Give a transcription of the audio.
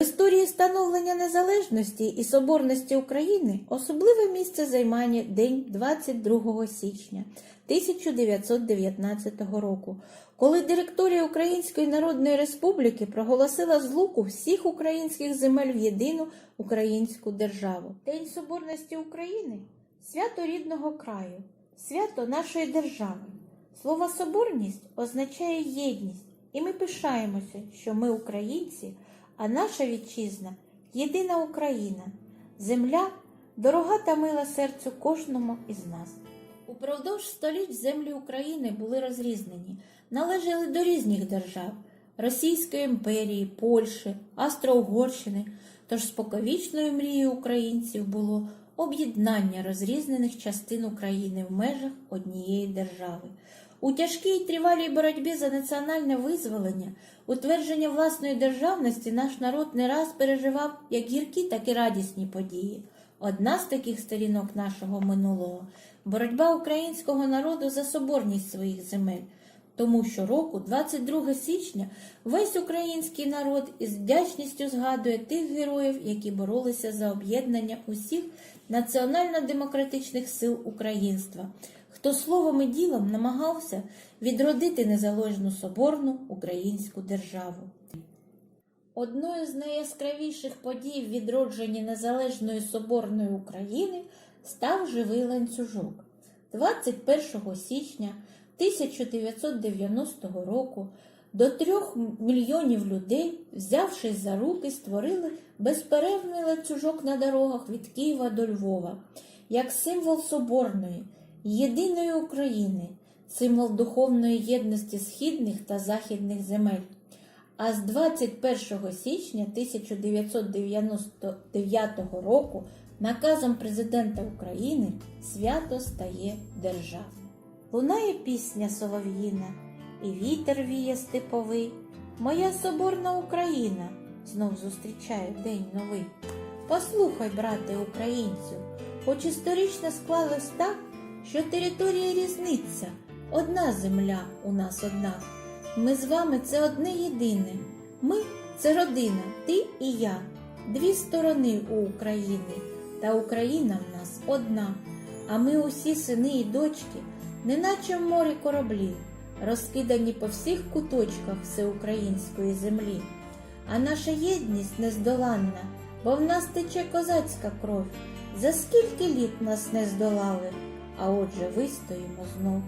В історії становлення незалежності і соборності України особливе місце займає День 22 січня 1919 року, коли директорія Української Народної Республіки проголосила злуку всіх українських земель в єдину українську державу. День соборності України свято рідного краю, свято нашої держави. Слово соборність означає єдність, і ми пишаємося, що ми українці, а наша вітчизна єдина Україна, земля дорога та мила серцю кожному із нас. Упродовж століть землі України були розрізнені, належали до різних держав Російської імперії, Польщі, Австро-Угорщини. Тож споковічною мрією українців було об'єднання розрізнених частин України в межах однієї держави. У тяжкій тривалій боротьбі за національне визволення, утвердження власної державності наш народ не раз переживав як гіркі, так і радісні події. Одна з таких сторінок нашого минулого боротьба українського народу за соборність своїх земель. Тому щороку, 22 січня, весь український народ із вдячністю згадує тих героїв, які боролися за об'єднання усіх національно-демократичних сил українства, хто словом і ділом намагався відродити незалежну соборну українську державу. Одною з найяскравіших подій в відродженні незалежної соборної України став живий ланцюжок. 21 січня 1990 року до трьох мільйонів людей, взявшись за руки, створили безперервний ланцюжок на дорогах від Києва до Львова, як символ соборної, єдиної України, символ духовної єдності східних та західних земель. А з 21 січня 1999 року наказом президента України свято стає державним. Лунає пісня солов'їна, і вітер віє степовий. Моя соборна Україна знов зустрічає день новий. Послухай, брате українцю, хоч історично склалось так, що територія різниця, одна земля у нас однак. Ми з вами це одне єдине. Ми це родина, ти і я, дві сторони у України, та Україна в нас одна. А ми усі сини і дочки, неначе в морі кораблі, розкидані по всіх куточках всеукраїнської землі. А наша єдність нездоланна, бо в нас тече козацька кров. За скільки літ нас не здолали, а отже вистоїмо знов.